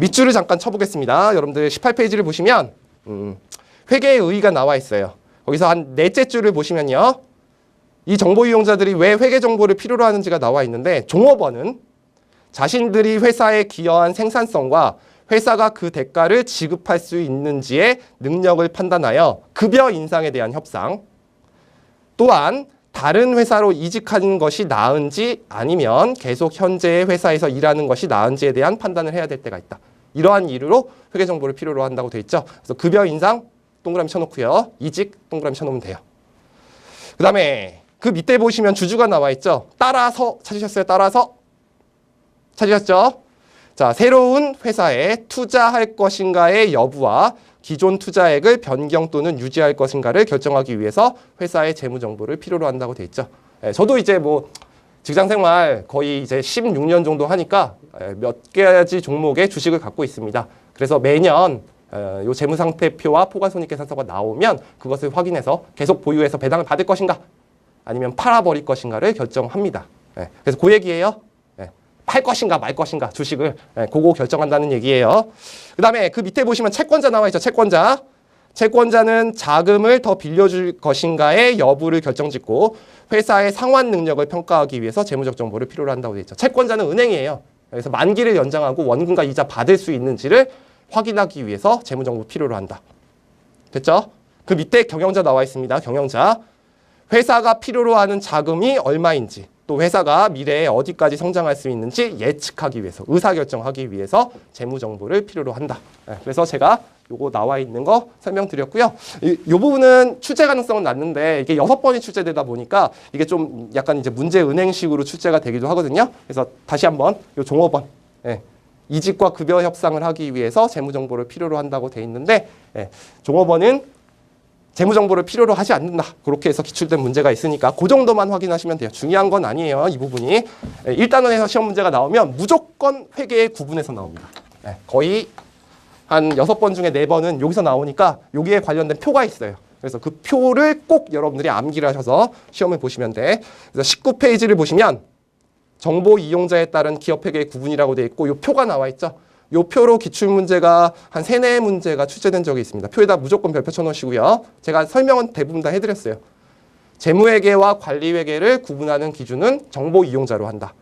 밑줄을 잠깐 쳐보겠습니다. 여러분들 18페이지를 보시면 음, 회계의 의의가 나와 있어요. 거기서 한 넷째 줄을 보시면요. 이 정보 이용자들이 왜 회계 정보를 필요로 하는지가 나와 있는데 종업원은 자신들이 회사에 기여한 생산성과 회사가 그 대가를 지급할 수 있는지의 능력을 판단하여 급여 인상에 대한 협상 또한 다른 회사로 이직하는 것이 나은지 아니면 계속 현재의 회사에서 일하는 것이 나은지에 대한 판단을 해야 될 때가 있다. 이러한 이유로 회계 정보를 필요로 한다고 돼 있죠. 그래서 급여 인상 동그라미 쳐놓고요. 이직 동그라미 쳐놓으면 돼요. 그 다음에 그 밑에 보시면 주주가 나와 있죠. 따라서 찾으셨어요. 따라서 찾으셨죠? 자, 새로운 회사에 투자할 것인가의 여부와 기존 투자액을 변경 또는 유지할 것인가를 결정하기 위해서 회사의 재무 정보를 필요로 한다고 돼 있죠. 예, 저도 이제 뭐 직장 생활 거의 이제 16년 정도 하니까 예, 몇 가지 종목의 주식을 갖고 있습니다. 그래서 매년 어, 요 재무 상태표와 포괄 손익 계산서가 나오면 그것을 확인해서 계속 보유해서 배당을 받을 것인가 아니면 팔아버릴 것인가를 결정합니다. 예, 그래서 그 얘기예요. 예, 팔 것인가 말 것인가 주식을 예, 그거 결정한다는 얘기예요. 그 다음에 그 밑에 보시면 채권자 나와 있죠. 채권자. 채권자는 자금을 더 빌려줄 것인가의 여부를 결정짓고 회사의 상환 능력을 평가하기 위해서 재무적 정보를 필요로 한다고 되어 있죠. 채권자는 은행이에요. 그래서 만기를 연장하고 원금과 이자 받을 수 있는지를 확인하기 위해서 재무 정보 필요로 한다. 됐죠? 그 밑에 경영자 나와 있습니다. 경영자. 회사가 필요로 하는 자금이 얼마인지 또 회사가 미래에 어디까지 성장할 수 있는지 예측하기 위해서 의사결정하기 위해서 재무 정보를 필요로 한다. 네, 그래서 제가 요거 나와 있는 거 설명드렸고요. 이, 요 부분은 출제 가능성은 낮는데 이게 여섯 번이 출제되다 보니까 이게 좀 약간 이제 문제 은행식으로 출제가 되기도 하거든요. 그래서 다시 한번 요 종업원 예, 이직과 급여 협상을 하기 위해서 재무 정보를 필요로 한다고 돼 있는데 예, 종업원은 재무 정보를 필요로 하지 않는다. 그렇게 해서 기출된 문제가 있으니까 그 정도만 확인하시면 돼요. 중요한 건 아니에요. 이 부분이. 예, 1단원에서 시험 문제가 나오면 무조건 회계의 구분에서 나옵니다. 예, 거의 한 여섯 번 중에 네 번은 여기서 나오니까 여기에 관련된 표가 있어요. 그래서 그 표를 꼭 여러분들이 암기를 하셔서 시험을 보시면 돼. 그래서 19페이지를 보시면 정보 이용자에 따른 기업 회계의 구분이라고 되어 있고 이 표가 나와 있죠. 요 표로 기출 문제가 한 세네 문제가 출제된 적이 있습니다. 표에다 무조건 별표 쳐놓으시고요. 제가 설명은 대부분 다 해드렸어요. 재무회계와 관리회계를 구분하는 기준은 정보 이용자로 한다.